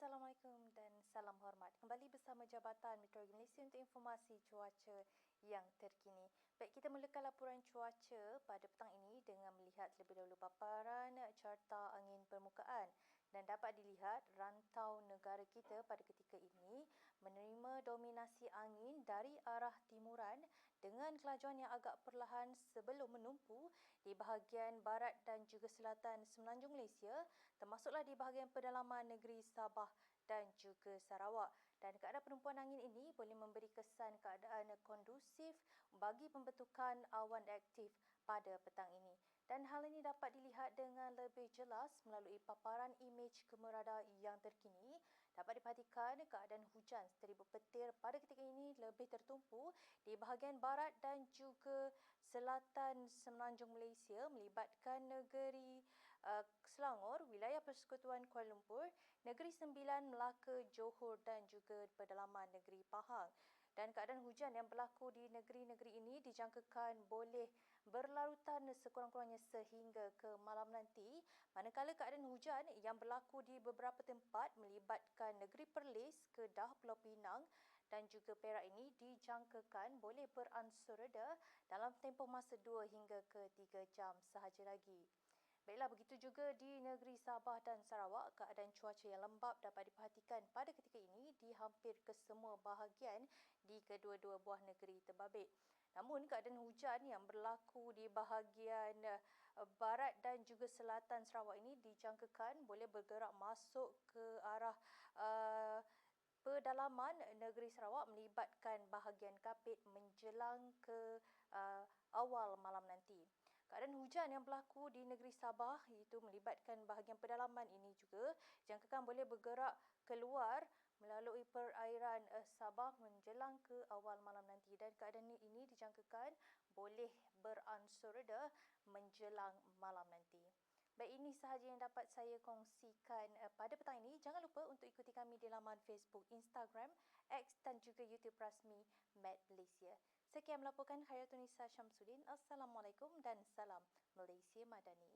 Assalamualaikum dan salam hormat. Kembali bersama Jabatan Meteorologi Malaysia untuk informasi cuaca yang terkini. Baik, kita mulakan laporan cuaca pada petang ini dengan melihat terlebih dahulu paparan carta angin permukaan dan dapat dilihat rantau negara kita pada ketika ini menerima dominasi angin dari arah timuran dengan kelajuan yang agak perlahan sebelum menumpu di bahagian barat dan juga selatan semenanjung Malaysia termasuklah di bahagian pedalaman negeri Sabah dan juga Sarawak. Dan keadaan penumpuan angin ini boleh memberi kesan keadaan kondusif bagi pembentukan awan aktif pada petang ini. Dan hal ini dapat dilihat dengan lebih jelas melalui paparan imej kemerada yang terkini. Dapat diperhatikan keadaan hujan seteribut petir pada ketika ini lebih tertumpu di bahagian barat dan juga selatan semenanjung Malaysia melibatkan negeri uh, Selangor, wilayah Persekutuan Kuala Lumpur, Negeri Sembilan, Melaka, Johor dan juga pedalaman negeri Pahang dan keadaan hujan yang berlaku di negeri-negeri ini dijangkakan boleh berlarutan sekurang-kurangnya sehingga ke malam nanti manakala keadaan hujan yang berlaku di beberapa tempat melibatkan negeri Perlis, Kedah, Pulau Pinang dan juga Perak ini dijangkakan boleh beransur reda dalam tempoh masa 2 hingga ke 3 jam sahaja lagi. Baiklah, begitu juga di negeri Sabah dan Sarawak, keadaan cuaca yang lembap dapat diperhatikan pada ketika ini di hampir kesemua bahagian di kedua-dua buah negeri terbabit. Namun keadaan hujan yang berlaku di bahagian eh, barat dan juga selatan Sarawak ini dijangkakan boleh bergerak masuk ke arah uh, pedalaman negeri Sarawak melibatkan bahagian kapit menjelang ke uh, awal malam nanti. Keadaan hujan yang berlaku di negeri Sabah iaitu melibatkan bahagian pedalaman ini juga jangkakan boleh bergerak keluar melalui perairan uh, Sabah menjelang ke awal malam nanti dan keadaan ini dijangkakan boleh beransur reda menjelang malam nanti. Baik, ini sahaja yang dapat saya kongsikan uh, pada petang ini. Jangan lupa untuk ikuti kami di laman Facebook, Instagram, X dan juga YouTube rasmi Met Malaysia. Sekian melaporkan Khairatunisa Syamsuddin. Assalamualaikum dan salam Malaysia Madani.